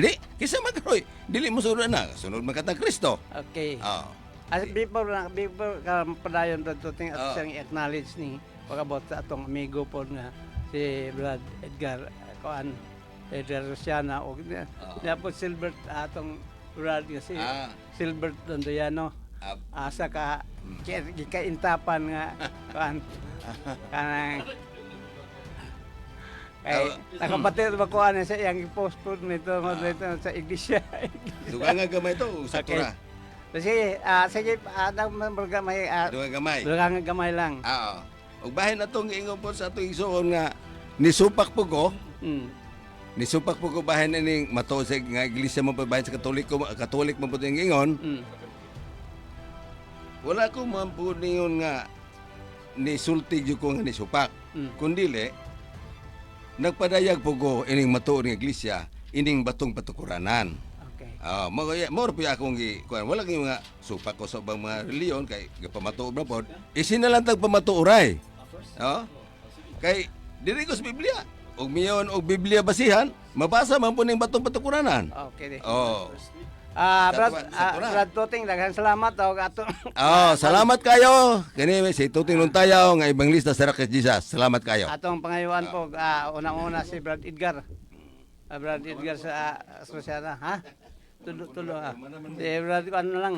Nadi, kisa magkaroy, dili mo sunod na, sunod man katang Kristo. Okay. Oh. As before na before ka padayon to ting at Oo. siyang i-acknowledge ni pagabot sa atong amigo po nga si Brad Edgar kuan Edgar Rosiana o niya niya po Silbert atong Brad nga si Ah. Silbert Dondoyano Ah, asa ka ki- gikaintapan nga kuan kanang kay Ah. nakapatid ba kuan sa iyang post po nito mo dito sa iglesia duga nga gamay to, sa Okay. tura. sige ah sige ah uh, may ah, Duga gamay. Dugang gamay lang. Oo. Ug bahin na tong ingon po sa atong igsoon nga nisupak po ko, Mm. nisupak po ko bahin ining mato sa nga iglesia mo bahin sa katolik ko, katolik mo po ingon. Mm. Wala ko man po nga nisulti jud ko nga nisupak. Mm. Kundili nagpadayag po ko ining mato ng iglesia ining batong patukuranan. Okay. Ah, mo mo po akong gi kuan wala gyud nga supak ko sa ubang mga reliyon kay gapamato ra pod. Isinalantag pamato uray. Oh. Kay diri ko sa Biblia. Og miyon og Biblia basihan, mabasa man po ning batong patukuranan. Okay. Oh. Ah, Brad, ah. Brad Tuting, daghang salamat daw ato. Oh, salamat kayo. Kani si Tuting Luntayaw nga ebanglista sa Rocket Jesus. Salamat kayo. atong pangayuan po, ah, unang-una si Brad Edgar. Ah, Brad Edgar sa uh, Sosiana, ha? Tulo tulo ha. Si Brad ano lang.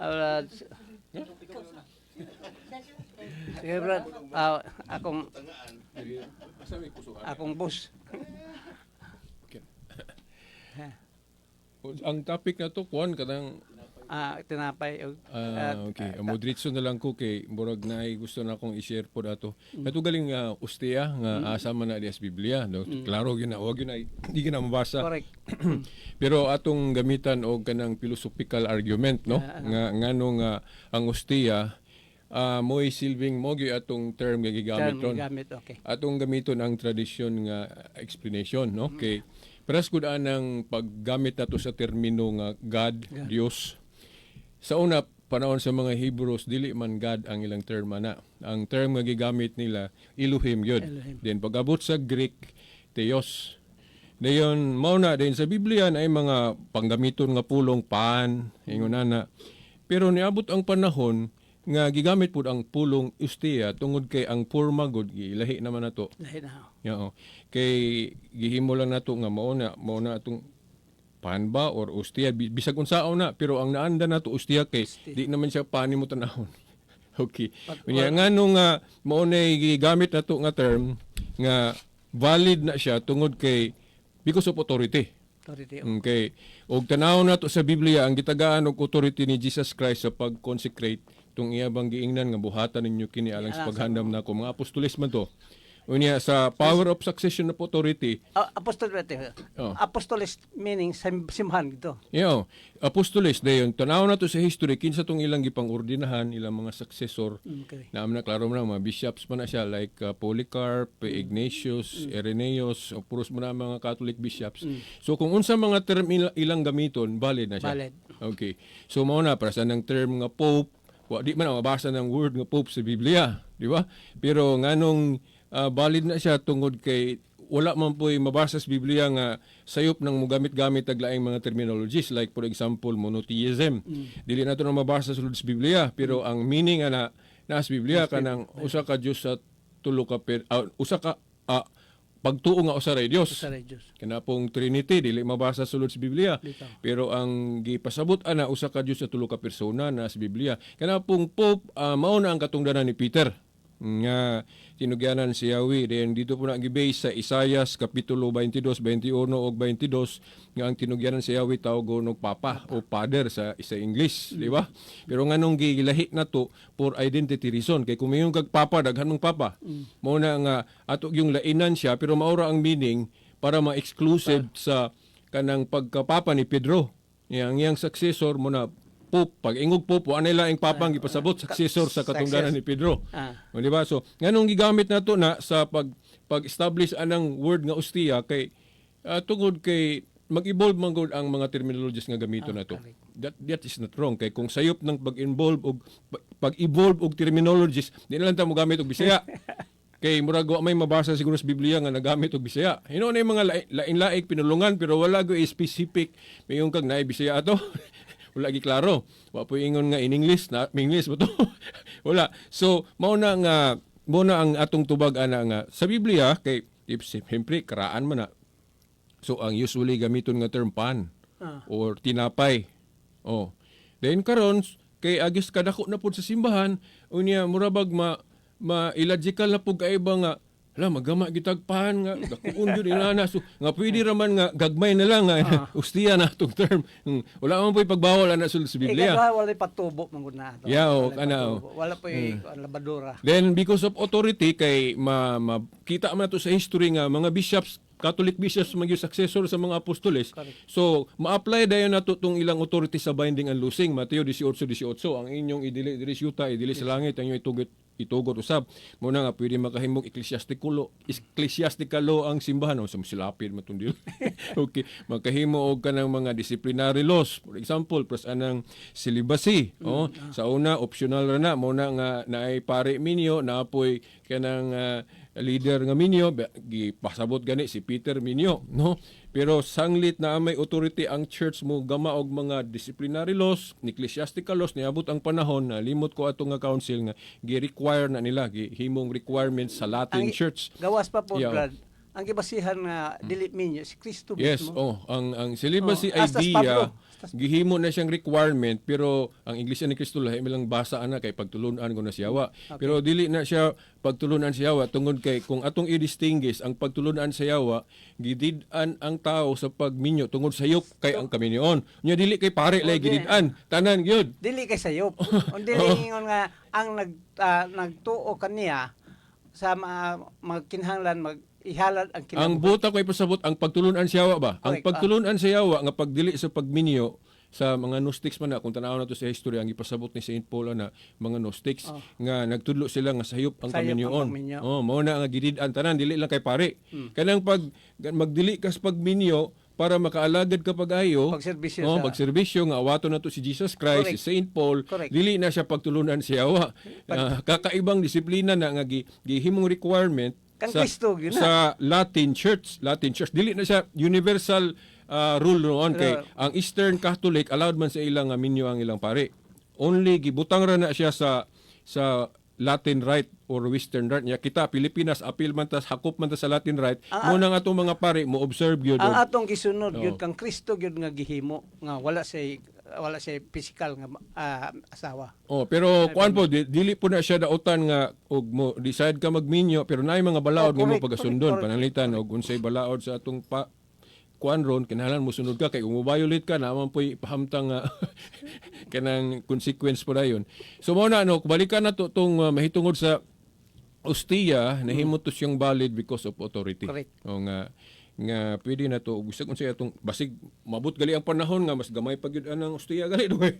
Ah, Brad. Sige Brad, ah, akong akong boss. Ang topic na to kuan kadang Ah, tinapay. og- ah, okay, amo diretso na lang ko kay murag na gusto na akong i-share po dato. Kato galing nga ustia nga asa man na di sa Biblia, no? Klaro gyud na, wag gyud na di gyud na mabasa. Correct. Pero atong gamitan og kanang philosophical argument no nga ngano nga ang ustia ah mo'y silbing mo gyud atong term nga gigamit Term ron. gamit, okay. atong gamiton ang tradisyon nga explanation no kay paras gud ang paggamit nato sa termino nga God, Dios sa una panahon sa mga Hebrews dili man God ang ilang term ana. Ang term nga gigamit nila Elohim yun. Elohim. then pag-abot sa Greek Theos. Dayon mao na din sa Biblia na ay mga panggamiton nga pulong pan ingon ana. Pero niabot ang panahon nga gigamit pud ang pulong ustia tungod kay ang porma gud gilahi naman nato. Lahi na. Yao. Kay gihimo lang nato nga mao na mao na atong pan ba or ustia Bi- bisag unsaon na pero ang naanda nato ustia kay di naman siya pani mo tanahon. okay. Unya ngano nga mao na gigamit nato nga term nga valid na siya tungod kay because of authority. Authority. Okay. Og tanaw na to sa Biblia ang gitagaan og authority ni Jesus Christ sa pag-consecrate tung iya bang giingnan nga buhatan ninyo kini alang sa paghandam nako mga apostolis man to. Unya sa power of succession of authority, Ah, apostol ba ito? Oh. Apostolis meaning sim- simhan dito. yo, apostolis dayon tanaw na to sa history kinsa tong ilang gipangordinahan ilang mga successor Okay. na na klaro mo na mga bishops man na siya like uh, Polycarp, Ignatius, Irenaeus, o puros mo na mga Catholic bishops. So kung unsa mga term ila- ilang gamiton, valid na siya. Valid. Okay. So mao na para sa nang term nga pope, wa di man mabasa ng word nga pope sa Biblia, di ba? Pero nganong ah, valid na siya tungod kay wala man po'y mabasa sa Biblia nga sayop ng mugamit-gamit ang laing mga terminologies like for example monotheism. Dili nato na mabasa sulod sa Biblia pero ang meaning ana na sa Biblia kanang usa ka Dios sa tulo ka per, ah, usa ka ah, pagtuo nga usa ray Dios. Sa Diyos. Kana pong Trinity dili mabasa sulod sa Biblia. Bitaw. Pero ang gipasabot ana usa ka Dios sa tulo ka persona na sa Biblia. Kana pong Pope ah, mao na ang katungdanan ni Peter nga tinugyanan si Yahweh. Then dito po na gibase sa Isaias kapitulo 22 21 ug 22 nga ang tinugyanan si Yahweh tawag og papa o father sa sa English di ba? Pero nganong gilahi na to for identity reason. Kay kung mayong kag papa daghan mong papa. Mao na nga ato yung lainan siya pero maura ang meaning para ma-exclusive sa kanang pagkapapa ni Pedro. Yang iyang successor mo na Pope, pag ingog Pope, wa nila ang papang gipasabot successor sa katungdanan ni Pedro. Ah. O, di ba? So, nganong gigamit na to na sa pag pag-establish anang word nga ustia kay ah, tungod kay mag-evolve man gud ang mga terminologies nga gamito na to. That that is not wrong kay kung sayop ng pag-involve og pag-evolve og terminologies, di na lang ta mo gamit og Bisaya. Kay murag wa may mabasa siguro sa Biblia nga nagamit og Bisaya. Hino na yung mga lai- lain-laik pinulungan pero wala go specific mayong kag naay Bisaya ato. wala gi klaro. Wa po ingon nga in English na English mo to. wala. So mao na nga mo na ang atong tubag ana nga sa Biblia kay siyempre karaan man na. So ang usually gamiton nga term pan Ah. or tinapay. Oh. Then karon kay agis kadako na pud sa simbahan unya murabag ma ma illogical na pud kaiba nga hala magama gitag pan nga dakuon jud inana so nga pwede raman nga gagmay na lang nga ustiya na atong term. Hmm, Wala man po'y pagbawal ana sul sa Biblia. Ikaw wala patubo man gud na ato. Yeah, o, Wala'y kana, o. patubo. Wala pa yung labadora. Then because of authority kay ma, makita man to sa history nga mga bishops Catholic bishops mga successor sa mga apostoles. So, ma-apply dayon nato tong ilang authority sa binding and loosing. Mateo 18:18 ang inyong idili diri sa yuta, idili sa langit, ang inyong itugot itugot usab. Muna nga pwede makahimog ecclesiastical law ang simbahan. O sa silapid dili. okay, makahimo og kanang mga disciplinary laws. For example, pres anang celibacy, oh, sa una optional ra na. Mo na nga naay pare minyo naapoy kanang ah, leader nga minyo. Gipasabot gani si Peter Minyo no pero sanglit na may authority ang church mo gama og mga disciplinary laws ecclesiastical laws niabot ang panahon na limot ko ato nga council nga gi-require na nila gihimong requirements sa Latin Ang- church Gawas pa po, Yeah. Brad. Ang gibasihan nga dili minyo si Kristo Yes, mismo. oh, ang ang celibacy Oh, astas idea Pablo. gihimo na siyang requirement pero ang Iglesia ni Cristo lahi lang basa ana kay pagtulunan ko na siyawa. Pero dili na siya pagtulunan siyawa tungod kay kung atong i-distinguish ang pagtulunan sa yawa gidid-an ang tao sa pagminyo tungod sa yok kay ang kaminyoon. Nya dili kay pare lay Okay. gidid-an. Tanan gyud. Dili kay sayop. Ang dili ingon nga ang nag ah, nagtuo kaniya sa ma, magkinahanglan mag ihalad ang Ang kinabuhi. buta ko ipasabot ang pagtulunan sa yawa ba? Ang Correct, pagtulunan sa yawa nga pagdili sa pagminyo sa mga Gnostics man na kung tanaw na to sa history ang ipasabot ni Saint Paul na mga Gnostics nga nagtudlo sila nga sayop ang Oh. Sayop ang kaminyoon. kaminyo. Hmm. Oh, mao na nga gidid-an tanan dili lang kay pare. Kanang pag magdili ka sa pagminyo para makaalagad ka pag-ayo. Pagserbisyo oh, sa- pagserbisyo nga awato na to si Jesus Christ, Correct. si Saint Paul. Correct. Dili na siya pagtulunan sa yawa. Ah, kakaibang disiplina na nga gi- gihimong requirement Kang sa, Kristo, yun na. sa Latin Church. Latin Church. Dili na siya universal uh, rule noon kay ang Eastern Catholic allowed man sa ilang nga minyo ang ilang pare. Only gibutang ra na siya sa sa Latin Rite or Western Rite. Nya kita Pilipinas apil man tas hakop man ta sa Latin Rite. Ang- Mo nang atong mga pare mo observe gyud. Ang atong gisunod gyud kang Kristo gyud nga gihimo nga wala say wala say physical nga ah, asawa. Oh, pero kuan po di- dili po na siya dautan nga og mo decide ka magminyo pero naay mga balaod Oh, nga mo pagasundon correct, pananglitan og unsay balaod sa atong pa kuan ron kinahanglan mo sunod ka kay kung violate ka naman po'y pahamtang nga kanang consequence po dayon. So mo na ano balikan na to tong uh, mahitungod sa Ostia nahimo to siyang valid because of authority. Correct. O nga nga pwede na to kung siya atong basig mabot gali ang panahon nga mas gamay pag yun ang Ostia gali duhay.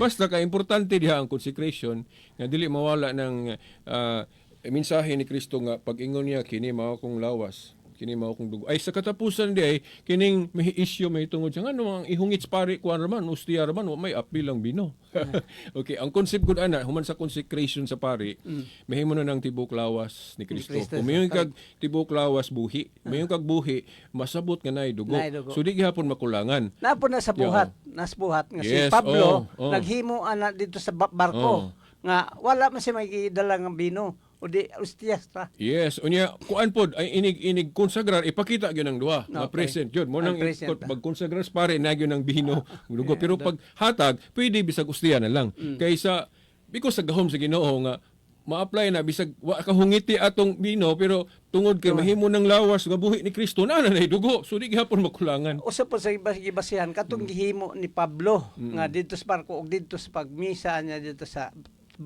Basta ka importante diha ang consecration nga dili mawala ng ah, mensahe ni Kristo nga pag-ingon niya kini mao kong lawas kini mao kong dugo. Ay sa katapusan di ay kining may issue may tungod siya nga ang ihungits pare kuan raman Ostia raman wa may apil ang bino. okay, ang concept gud ana human sa consecration sa pare, mahimo na ng tibok lawas ni Kristo. Kung mayon kag tibok lawas buhi, mayon kag buhi masabot nga nay dugo. So di gihapon makulangan. Napo na sa buhat, nas buhat nga Yes, si Pablo oh, oh. naghimo ana dito sa ba- barko nga wala man siya magidala nga bino o di ustias ta. Yes, unya kuan pod ay inig inig konsagrar ipakita gyud ang duha nga Okay. present yun. Mo nang pag konsagrar sa pare na gyud ang bino dugo pero pag hatag pwede bisag ustiya na lang. Mm. Kaysa because sa gahom sa Ginoo nga ma-apply na bisag wa ka hungiti atong bino pero tungod kay mahimo ng lawas nga buhi ni Kristo na na dugo so di gihapon makulangan. Usa po sa iba- gibasihan katong gihimo ni Pablo Mm. nga dito sa barko ug dito sa pagmisa niya dito sa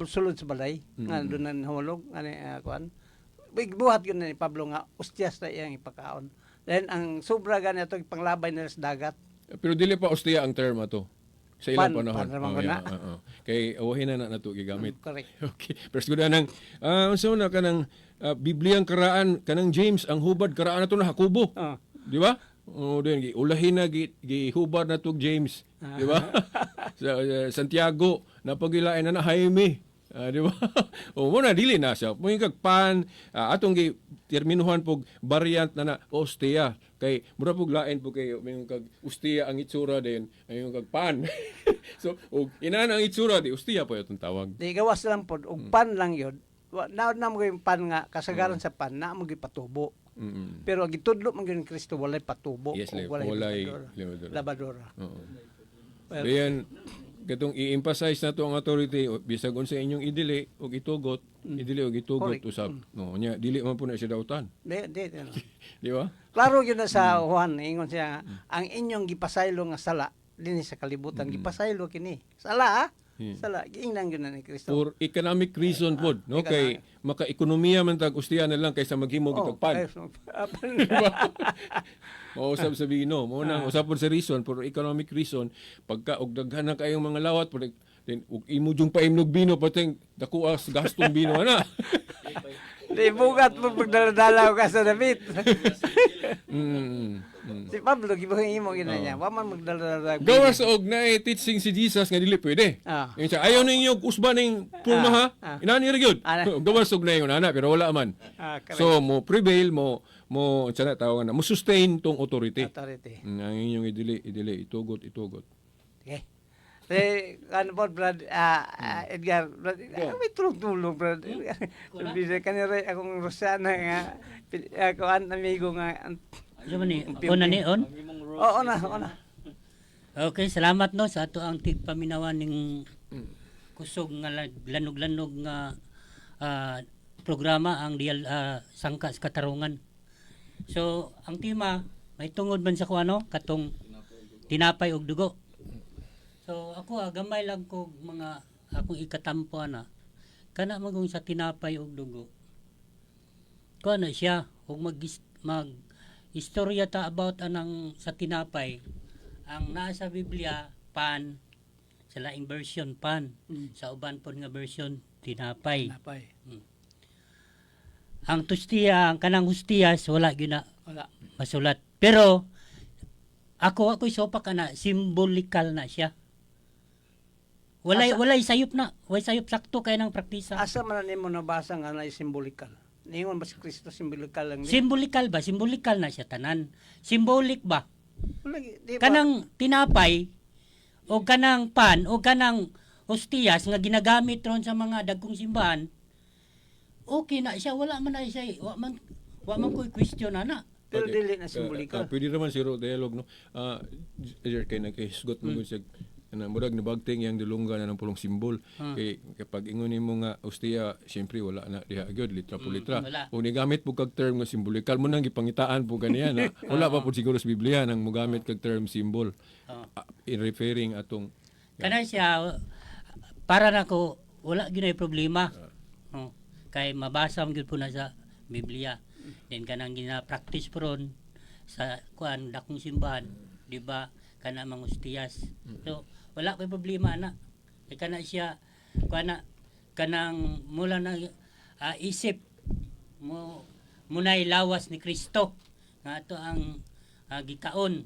sulod sa balay nga doon na nahulog ani uh, kuan. Big buhat yun ni Pablo nga ustias na iyang ipakaon. Then ang sobra gani ato panglabay nila sa dagat. Pero dili pa ustiya ang term ato. Sa ilang Pan- panahon. pan Oh, yeah, na. oo. Kay awahin na na nato gigamit. Correct. Okay. Pero siguro nang ah unsa na kanang ah, Bibliang karaan kanang James ang hubad karaan nato na Hakubo. Oh. Di ba? O din gi ulahin na gi, gihubad na tog James, di ba? sa, sa Santiago napagilain na na Jaime. Ah, di ba? o mo na dili na siya. Mo kag pan ah, atong gi terminuhan pog variant na na ostia kay mura pog lain po kay may kag ostia ang itsura din ayon kag pan. so og ina ang itsura di ostia po itong tawag. Di gawas lang pod og pan lang. Wa na na mo pan nga kasagaran sa pan na mo patubo. Mm. Pero gitudlo man gyud Kristo walay patubo Yes, o walay, walay labadora. labadora. Oo. Well, Dayan katong i-emphasize na to ang authority o, bisag unsa inyong idili og itugot, idili og itugot Correct. usab. No, nya dili man po na siya dautan. Di, di, di. Di ba? Klaro yun na sa Juan, ingon siya, ang inyong gipasaylo nga sala, dinhi sa kalibutan, gipasaylo kini. Sala, ah? Hmm. Sala, giingnan yun na ni Kristo. For economic reason pod, no kay maka-ekonomiya man tag ustiya na lang kaysa maghimo Oh, kitag pan. ay, so, Mausap sa bino, mo na usap pod sa reason for economic reason pagka og daghan na kayong mga lawat pod then ug imo jung paimnog bino pateng dako as gastong bino ana. Di bugat mo pagdaladala ka sa David. mm. Mm. si Pablo, gibuhin mo gina niya. Wa man magdaladala. Gawas og na teaching si Jesus nga dili pwede. Ah. Yung siya, ayaw ninyo usba ning pulma ha. Ah, ah. Inani ra gyud. Ah. Gawas og na yun ana pero wala man. Ah, correct. So mo prevail mo mo sana tawagan na mo sustain tong authority. Authority. Mm, Ang inyong idili idili itugot itugot. Okay. Eh, ano po, Brad, ah, ah, Edgar, Brad, ah, may tulong-tulong, Brad. Bisa ka nila akong Rosana nga, ako an amigo nga. An- Ano ni? On na ni on? Oo na, oo na. Okay, salamat no sa ato ang tigpaminawan ning kusog nga lanog-lanog nga ah, programa ang dial ah, sangka sa katarungan. So, ang tema may tungod man sa kuano katong tinapay og dugo. So, ako ah, gamay lang ko mga akong ikatampo ana. Kana magong sa tinapay og dugo. Kuano siya og mag mag istorya ta about anang sa tinapay ang nasa Biblia pan sa laing version pan Mm. sa uban pod nga version tinapay Napay. ang tustiya ang kanang hustiyas wala gyud na Wala. masulat pero ako ako'y sopa kana symbolikal na siya walay Asa- walay sayop na walay sayop sakto kay nang praktisa Asa man na mo nabasa nga na simbolikal? Ningon ba si Kristo simbolikal lang? di? symbolikal ba symbolikal na siya tanan symbolic ba Wala, di ba? kanang tinapay o kanang pan o kanang hostiyas nga ginagamit ron sa mga dagkong simbahan okay na siya wala man na siya wa man wa man ko question ana Pero dili na Ah, simbolikal. ah, pwede naman zero dialogue no. Ah, uh, kay naghisgot mo mm. siya na murag nabagting yang dulungga na ng pulong simbol. Kay kapag ingon nimo nga ustia syempre wala na diha gyud litra po litra. wala. o nigamit po kag term nga simbolikal mo nang gipangitaan po kaniya na wala pa po siguro sa Biblia nang mogamit kag term symbol Oo. Ah, in referring atong kana siya para nako wala gyud problema. Oh, kay mabasa man gyud po na sa Biblia. Then kanang gina-practice po ron sa kuan dakong simbahan di ba? Kana mga hostiyas so wala pa problema ana kay kana siya kuana kanang mula na ah, isip mo munay lawas ni Kristo nga ato ang ah, gikaon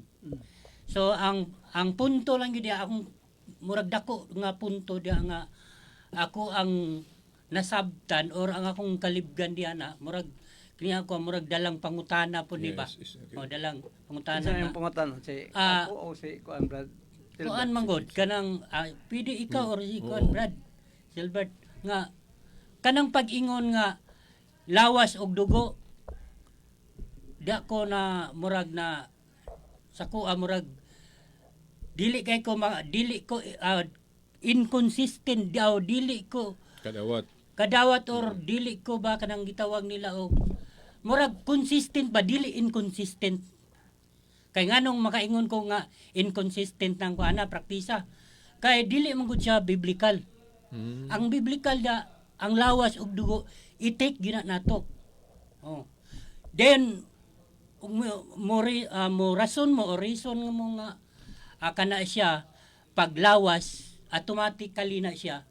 so ang ang punto lang gyud akong murag dako nga punto diha nga ako ang nasabtan or ang akong kalibgan diha na murag kini ako murag dalang pangutana po di ba Yes, yes, okay. o dalang pangutana Isa yung nga pangutan si Ah. ako o si Kuan Brad. Kuan manggod kanang ah, pwede ikaw or si Kuan Brad. Silbert nga kanang pag-ingon nga lawas og dugo di ako na murag na sa ko murag dili kay ko ma, dili ko ah, inconsistent daw dili ko kadawat. kadawat or dili ko ba kanang gitawag nila og murag consistent ba? Dili inconsistent kay nganong makaingon ko nga inconsistent nang kuana praktisa. Kay dili man gud siya biblical. Mm. ang biblical da ang lawas ug dugo i-take gina nato. Oh. Then mo mo, ah, mo rason mo o reason nga mo nga ah, kana siya paglawas automatically na siya.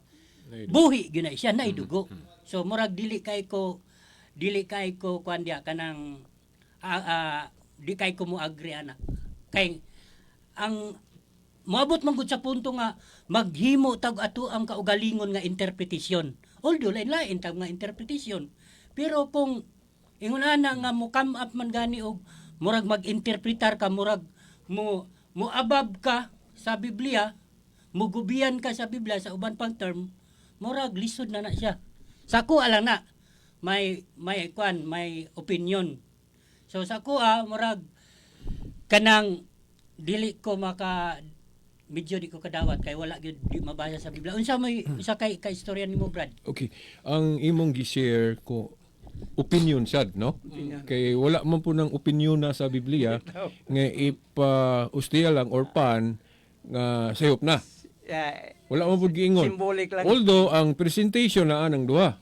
Buhi gyud na siya na idugo so murag dili kay ko dili kay ko dia kanang ah, ah, di kay ko mo agree ana kay ang moabot man sa punto nga maghimo tag ato ang kaugalingon nga interpretasyon Although lain-lain tag nga interpretation. Pero kung ingon ana nga mo come up man gani og murag mag-interpretar ka murag mo mo abab ka sa Biblia, mo gubiyan ka sa Biblia sa uban pang term, murag lisod na na siya. Sa ko alang na may may kwan, may opinion. So sa ah, murag kanang dili ko maka medyo di ko kadawat kay wala gyud di mabasa sa Biblia. Unsa may isa kay ka istorya nimo Brad? Okay. Ang imong gi-share ko opinion sad, no? Kay wala man po ng opinion na sa Biblia nga ipa ustiya lang or pan nga sayop na. Wala man po giingon. symbolic lang. Although ang presentation na anang duha.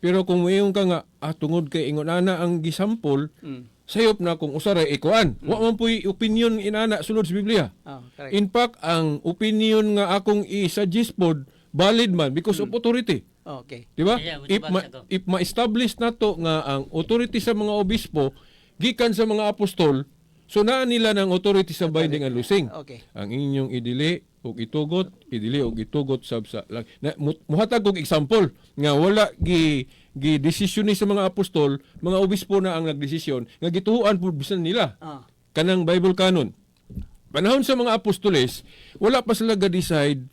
Pero kung mayong ka nga ah, tungod kay ingon ana ang gisampol, Mm. sayop na kung usaray ikuan. Wa man po'y opinion inana sulod sa Biblia. Oh, correct. In fact, ang opinion nga akong i-suggest pod valid man because of authority. okay. Di ba? Yeah, if, ma, if ma-establish na to nga ang authority sa mga obispo gikan sa mga apostol, so naa nila ng authority sa binding and loosing. Okay. Ang inyong idili ug itugot, idili ug itugot sab sa lang. Na, muhatag og example nga wala gi gi desisyon ni sa mga apostol, mga obispo na ang nagdesisyon nga gituhuan pud bisan nila Ah. kanang Bible canon. Panahon sa mga apostoles, wala pa sila ga-decide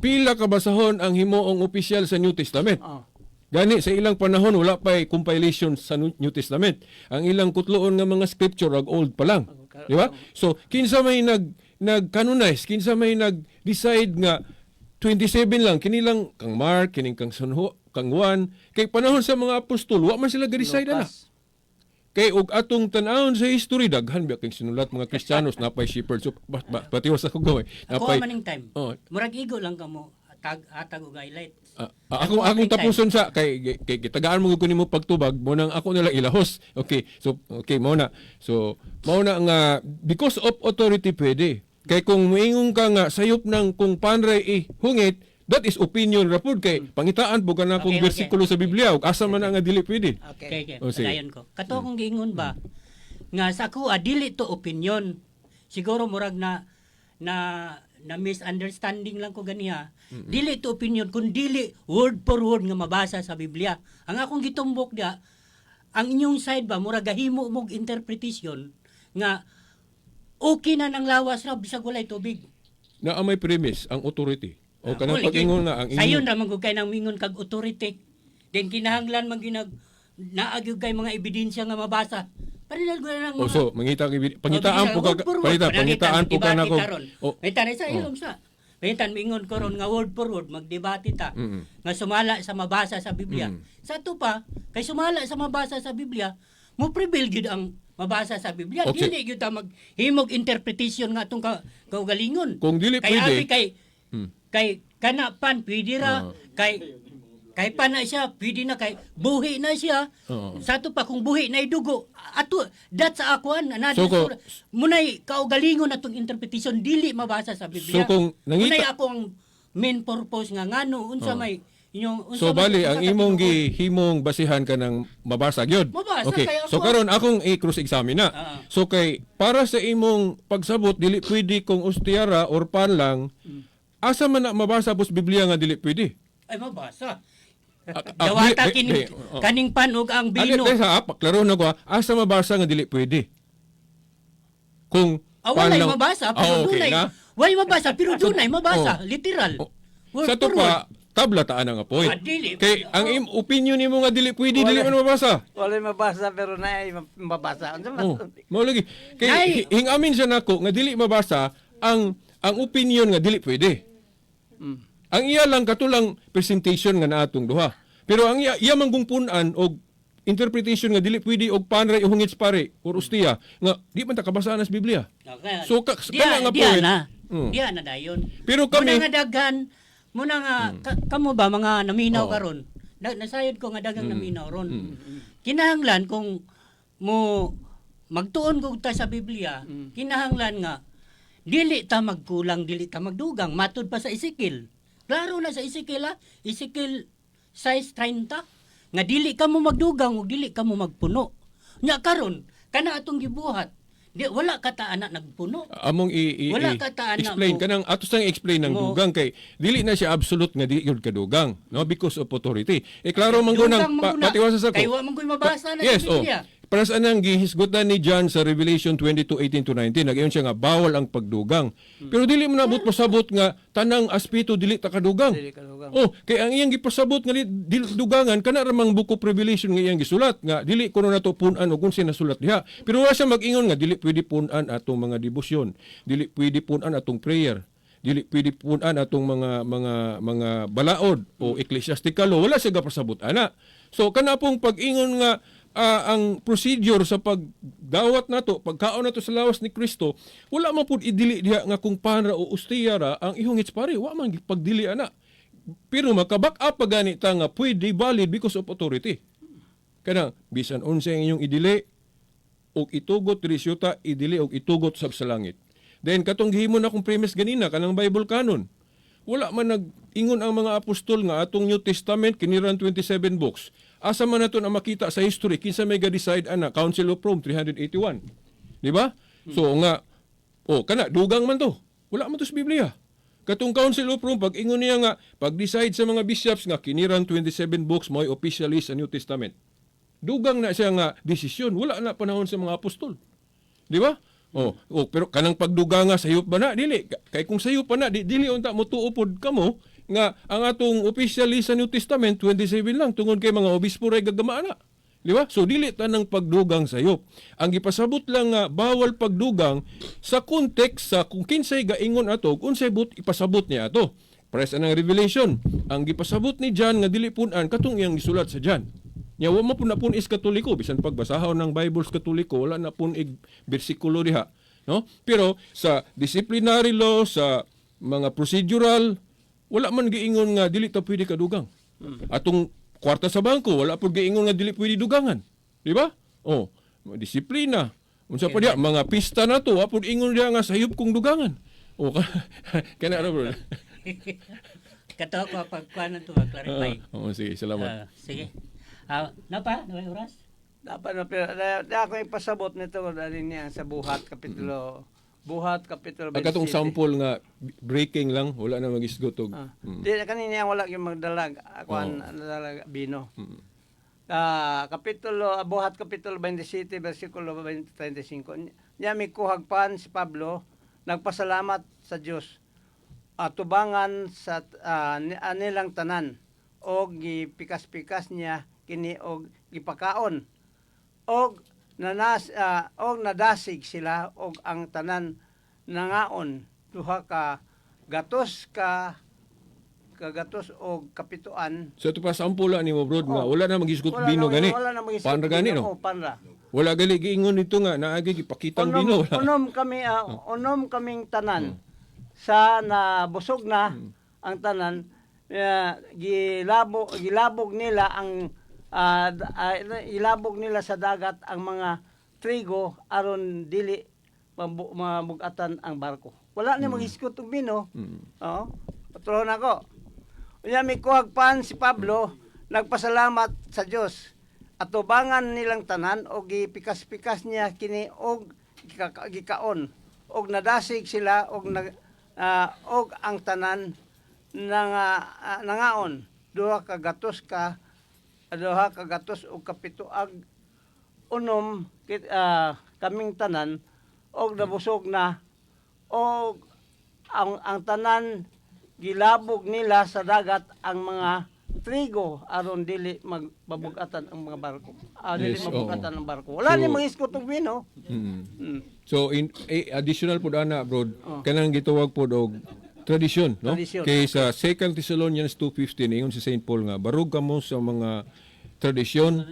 pila ka basahon ang himuong opisyal sa New Testament. Oh. Gani sa ilang panahon wala pa compilation sa New Testament. Ang ilang kutloon nga mga scripture ag old pa lang. Di ba? So kinsa may nag nag-canonize, kinsa may nag-decide nga 27 lang kini lang kang Mark, kining kang Sanho, kang Juan, kay panahon sa mga apostol wa man sila ga-decide na. Kay og atong tan-awon sa history daghan ba kay sinulat mga Kristiyanos napay shepherds so, ba, ba, patiwas ako gawin. Ako Napay maning time. Oh. Murag igo lang kamo tag hatag og highlight. Ah, ah, ako akong tapuson sa kay kay, kay tagaan mo kunin mo pagtubag mo nang ako nila ilahos. Okay. So okay mo na. So mao na nga because of authority pwede. Kay kung moingon ka nga sayop ng kung panray eh, hungit, that is opinion rapod kay pangitaan po ka na kung Okay, okay. bersikulo sa Biblia ug asa man na nga dili pwede. Okay. Okay, okay. Oh, sige. Padayon ko. Kato akong giingon ba nga sa ako ah, dili to opinion. Siguro murag na na na misunderstanding lang ko ganiha. Dili to opinion kun dili word for word nga mabasa sa Biblia. Ang akong gitumbok dia ang inyong side ba murag gahimo mog interpretation nga okay na nang lawas ra bisag walay tubig. Na ang may premise ang authority. O kanang Uli, pag-ingon nga ang Sayon inyong ra man gud kay nang mingon kag authority. Den kinahanglan man ginag naagyud kay mga ebidensya nga mabasa. Parinal ko na lang O so, mangita pangitaan po ka Oh, palita pangitaan po ka na ko. O, O, may tanay sa Oh. ilong sa. Pangitan mingon ko ron nga word for word magdebate ta. Mm. Nga sumala sa mabasa sa Biblia. Mm. Sa to pa, kay sumala sa mabasa sa Biblia, mo prevail ang mabasa sa Biblia. Okay. Dili gyud ta maghimog interpretation nga atong ka, kaugalingon. Kung dili kay pwede- abi kay Hmm. kay kana pan pwede ra Oo. kay kay pa na siya pwede na kay buhi na siya Oo. sa to pa kung buhi na dugo ato that sa akuan na So, ko- munay kaugalingon atong interpretation dili mabasa sa Biblia So, kung nangita- munay ako ang main purpose nga ngano unsa Oo. may inyong So bali ang imong gihimong basihan ka ng mabasa gyud. Mabasa, Okay. kaya So ako- karon akong i-cross examine na. Ah. So kay para sa imong pagsabot dili pwede kung ustiara or pan lang. Hmm. Asa man na mabasa pus Biblia nga dili pwede. ay mabasa Ah, ah, Dawata di- kining di- oh. kaning panog ang bino. sa paklaro na ko ah, asa mabasa nga dili pwede. Kung Ah, lang- mabasa Ah, pero okay dunay. na. Walay mabasa pero dunay mabasa, Oh. literal. Oh. Word sa to pa tabla taan nga point. Ah, dili. Kay ang im opinion nimo nga dili pwede dili man mabasa. Wala mabasa pero na mabasa. Unsa man? Oh, mao lagi. Kay hingamin siya nako nga dili mabasa ang ang opinion nga dili pwede. Mm. Ang iya lang katulang presentation nga naatong duha. Pero ang iya, iya manggong punan og interpretation nga dili pwede og panray o hungits pare or ustiya nga di man ta kabasa na sa Biblia. Okay. So, ka- diya, kana nga diya point. na. Mm. Diya na dayon. Pero kami- Muna nga daghan, muna nga, ka- kamo ba mga naminaw Oo. karon? Na, nasayod ko nga dagang Mm. naminaw ron. Mm. Kinahanglan kung mo magtuon ko ta sa Biblia, Mm. kinahanglan nga dili ta magkulang, dili ta magdugang. Matud pa sa Ezekiel. Klaro na sa Ezekiel, ha? Ezekiel 6:30 nga dili ka mo magdugang ug dili ka mo magpuno. Nya karon kana atong gibuhat Di wala ka ta anak nagpuno. among i, i, Wala ka taan na explain mo. kanang atos sang explain ng Mo. dugang kay dili na siya absolute nga di yun kadugang no because of authority e klaro man ko nang pa, ko patiwasa sa ko Kay wa man ko'y mabasa na yes oh. Para sa anang gihisgutan ni John sa Revelation 22:18 to 19 nagayon siya nga bawal ang pagdugang pero dili mo nabot pasabot nga tanang aspeto dili ta kadugang Dili kadugang. Oh, kay ang iyang gipasabot nga di- dili dugangan kana ramang book of Revelation nga iyang gisulat nga dili kuno nato punan og kung nasulat diha. Pero wala siya mag-ingon nga dili pwede punan atong mga debosyon, dili pwede punan atong prayer, dili pwede punan atong mga mga mga balaod o ecclesiastical law. Wala siya gapasabot ana. So kana pong pag-ingon nga ah, ang procedure sa pagdawat nato, pagkaon nato sa lawas ni Kristo, wala man pud idili diha nga kung panra o ustiya ra ang ihong hitspari, wa man pagdili ana. Pero makabak up pa gani ta nga pwede valid because of authority. Kana bisan unsa ang inyong idili og itugot diri syuta idili og itugot sab sa langit. Then katong gihimo na kong premise ganina kanang Bible canon. Wala man nag-ingon ang mga apostol nga atong New Testament kiniran 27 books. Asa man nato na makita sa history kinsa may ga-decide ana Council of Rome 381. Di ba? So nga oh kana dugang man to. Wala man to sa Biblia. Katong Council of Rome, pag ingon niya nga, pag-decide sa mga bishops nga, kiniran 27 books mo officially sa New Testament. Dugang na siya nga desisyon. Wala na panahon sa mga apostol. Di ba? Oh, oh, pero kanang pagduga nga sayop ba na dili kay kung sayop pa na di, dili unta mo tuupod kamo nga ang atong officially sa New Testament 27 lang tungod kay mga obispo ray gagama na. Di ba? So dili tanang pagdugang sayop. Ang gipasabot lang nga bawal pagdugang sa context sa kung kinsay gaingon ato unsay but ipasabot niya ato. Press anang revelation. Ang gipasabot ni John nga dili punan katong iyang gisulat sa John. Nya wa man na pun is katoliko bisan pagbasahon ng Bibles katoliko wala na pun ig bersikulo diha, no? Pero sa disciplinary law sa mga procedural wala man giingon nga dili ta pwede kadugang. Atong kwarta sa bangko wala pud giingon nga dili pwede dugangan. Di ba? Oh, disiplina. Unsa pa diha mga pista na to, wa pud ingon diha nga sayop kong dugangan. Oh, kana ra bro. Kato ko pagkuan to clarify. Oh, sige, salamat. Ah, sige. Ah, napa, naway oras? Dapat na pero da, da ako ipasabot nito dali niya sa buhat kapitulo buhat kapitulo Ang katong 27. sample nga breaking lang, wala na magisgot og. Ah. Mm. Di kanina wala yung magdalag ako ang nadalag bino. Ah, kapitulo ah, buhat kapitulo 27 bersikulo 20, 25. Niya may kuhagpan si Pablo nagpasalamat sa Dios at tubangan sa ah, ni- anilang tanan og gipikas-pikas niya kini og gipakaon og nanas ah, og nadasig sila og ang tanan nangaon duha ka gatos ka kagatos og kapituan So ito pa sample ni mo brod nga Oh. wala na magisgot bino gani. wala na mag-isip Panra gani no. Oh, panra. Wala gali giingon nito nga naagi gipakitang Unom, bino wala. unom kami ah, unom kaming tanan sa nabusog na ang tanan uh, gilabo gilabog nila ang d- ah, ilabog nila sa dagat ang mga trigo aron dili mabu- mabugatan ang barko. Wala ni maghiskot og bino. Oo. Patrohon ako. Unya may kuhagpan si Pablo nagpasalamat sa Dios at tubangan nilang tanan og gipikas-pikas niya kini og gika- gikaon og nadasig sila og nag ah, og ang tanan nga ah, nangaon duha ka gatos ka duha ka gatos og kapituag unom kit, ah, kaming tanan og nabusog na og ang ang tanan gilabog nila sa dagat ang mga trigo aron dili magbabugatan ang mga barko. Ah, dili Yes, mabugatan oo. ang barko. Wala So- ni mga iskot og bino. Mm. Mm. So in eh, additional pud ana brod Oh. kanang gituwag pud og tradisyon no. Tradisyon. Kay sa 2 Thessalonians 2:15 ingon si St. Paul nga barug kamo sa mga tradisyon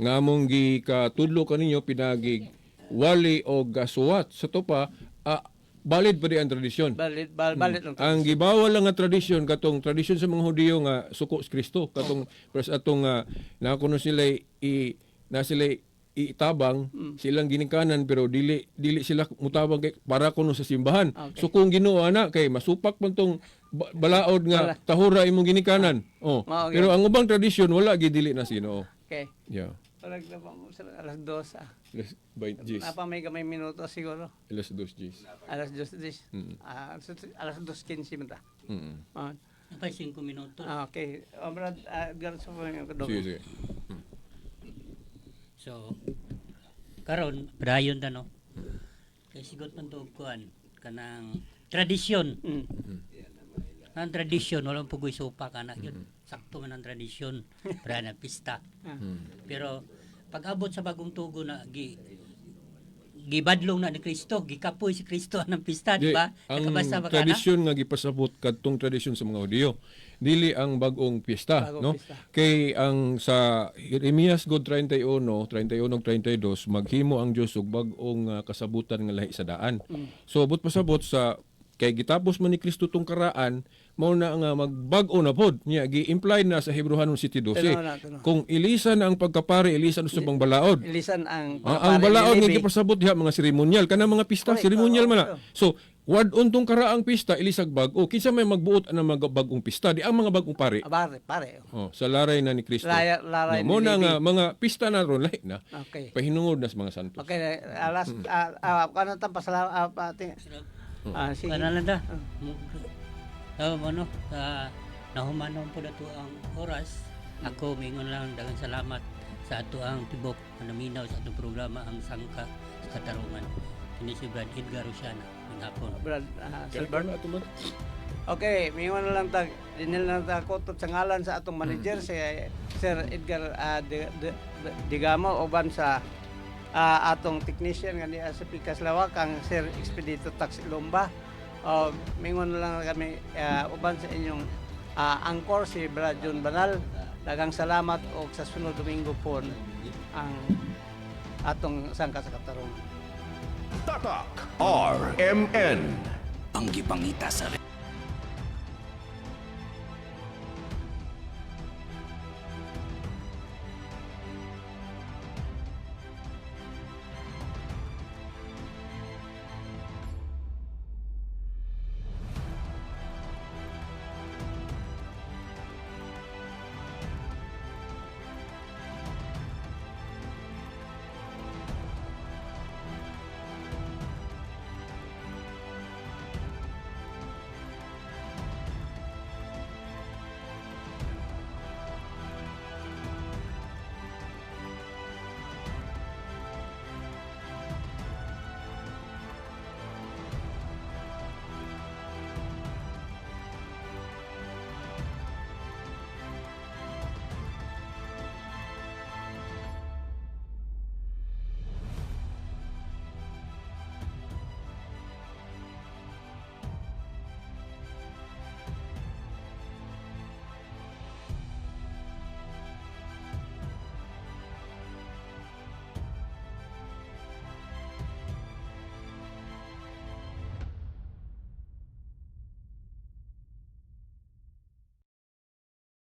nga among gikatudlo kaninyo pinagi wali og gasuwat sa to pa ah, valid pa di ang tradisyon. Balit bal, balit lang. Ang gibawal lang nga tradisyon katong tradisyon sa mga Hudiyo nga suko sa Kristo katong pres atong uh, nakuno sila i na sila itabang silang ginikanan pero dili dili sila mutabang kay para kuno sa simbahan. Okay. So kung Ginoo ana kay masupak man tong ba- balaod nga tahura imong ginikanan. Oh. Ah, okay. Pero ang ubang tradisyon wala gid dili na sino. Okay. Yeah. Parang mo sir, alas dos ah. Alas 20 Gs. Napa may gamay minuto siguro. Alas 2 Gs. Alas dos dis. Mm. Ah, alas, dos kinsi man ta. Mm. Ah, Napay 5 minutos. ah, okay. Oh, Brad, uh, Edgar, sa mga kadog. Sige, sige. So, karon padayon ta no. Kay sigot man to kuan kanang tradisyon. Mm. Ang tradisyon walang pugoy sopa kana yun. Sakto man ang tradisyon para na pista. Mm. Pero pag abot sa bagong tugo na gi gibadlong na ni Kristo, gikapoy si Kristo ng pista, di ba? ang tradisyon nga gipasabot kadtong tradisyon sa mga Hudiyo dili ang bag-ong piyesta Bagong no piyesta. kay ang sa Jeremias god 31 31 ug 32 maghimo ang Dios og bag-ong ah, kasabutan nga lahi sa daan Mm. so but pasabot sa kay gitapos man ni Kristo tong karaan mao na nga magbag-o na pod niya gi-imply na sa Hebrehanon 7:12 Tunaw na, tunaw. kung ilisan ang pagkapari ilisan sa bang balaod Ilisan ang Ah, ang balaod nga gipasabot diha mga seremonyal kana mga pista seremonyal man na. So wad untong karaang pista ilisag bag-o kinsa may magbuot ang mga bagong pista di ang mga bagong pari. Ah, pare, pare. Oh, sa laray na ni Kristo. Laya- laray mo ni na Levi. nga mga pista na ron lahi na. Okay. Pahinungod na sa mga santos. Okay, alas, ah, ah, ano ta pasalamat, ah, pati, ah, sige. Para lang da. Uh, ano, uh, nahumanon po na ang oras. Ako, mingon lang dagang salamat sa ato ang tibok na naminaw sa atong programa ang Sangka sa Katarungan. Kini si Brad Edgar Rosiana hapon. Brad, Silver. man. Okay, mingon na lang tag dinil na ta ko sa ngalan sa atong manager si Sir Edgar uh, Digamo uban sa ah, atong technician nga niya sa Pikas Lawak ang Sir Expedito Tax Ilomba. Uh, mingon na lang kami ah, uban sa inyong ah, angkor si Brad John Banal. Dagang salamat o sa sunod Domingo po ang atong sangka sa Katarungan. Tatak RMN. ang gipangita sa